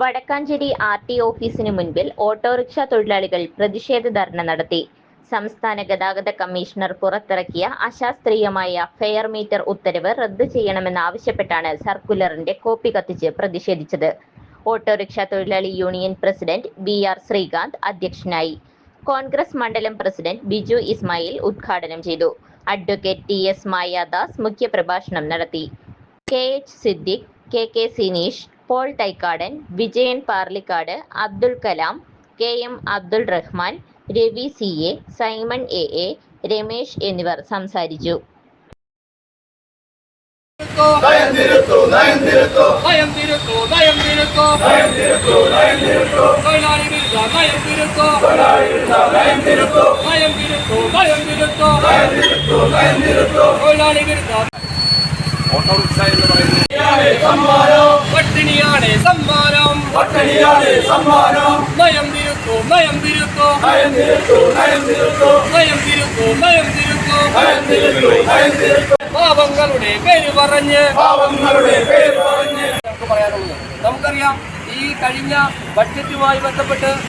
Vadakkanchery R T ഓഫീസിന് മുൻപിൽ autorickshaw തൊഴിലാളികൾ പ്രതിഷേധ ധർണ നടത്തി. സംസ്ഥാന ഗതാഗത കമ്മീഷണർ പുറത്തിറക്കിയ അശാസ്ത്രീയമായ ഫെയർ മീറ്റർ ഉത്തരവ് റദ്ദു ചെയ്യണമെന്നാവശ്യപ്പെട്ടാണ് സർക്കുലറിന്റെ കോപ്പി കത്തിച്ച് പ്രതിഷേധിച്ചത്. ഓട്ടോറിക്ഷ തൊഴിലാളി union president B R Sreekanth അധ്യക്ഷനായി. കോൺഗ്രസ് മണ്ഡലം പ്രസിഡന്റ് ബിജു ഇസ്മായിൽ ഉദ്ഘാടനം ചെയ്തു. അഡ്വക്കേറ്റ് ടി എസ് മായാദാസ് മുഖ്യപ്രഭാഷണം നടത്തി. K H Siddique K K Sineesh Paul Thaikkadan Vijayan Parlikkad Abdul Kalam K M Abdul Rahman Ravi C A Simon A A Ramesh എന്നിവർ സംസാരിച്ചു. Autorickshaw എന്ന് പറയുന്നത് സമ്മാനം നയം തിരുത്തോ നയം തിരുത്തോ. നയം തിരുത്തു നയം തിരുത്തു. നയം തിരുത്തോ നയം തിരുത്തോ. നയം തിരുത്തു നയം തിരുത്തു. പാപങ്ങളുടെ പേര് പറഞ്ഞ്. പേര് പറഞ്ഞ്. നമുക്ക് പറയാനുള്ളത് നമുക്കറിയാം ഈ കഴിഞ്ഞ ബഡ്ജറ്റുമായി ബന്ധപ്പെട്ട്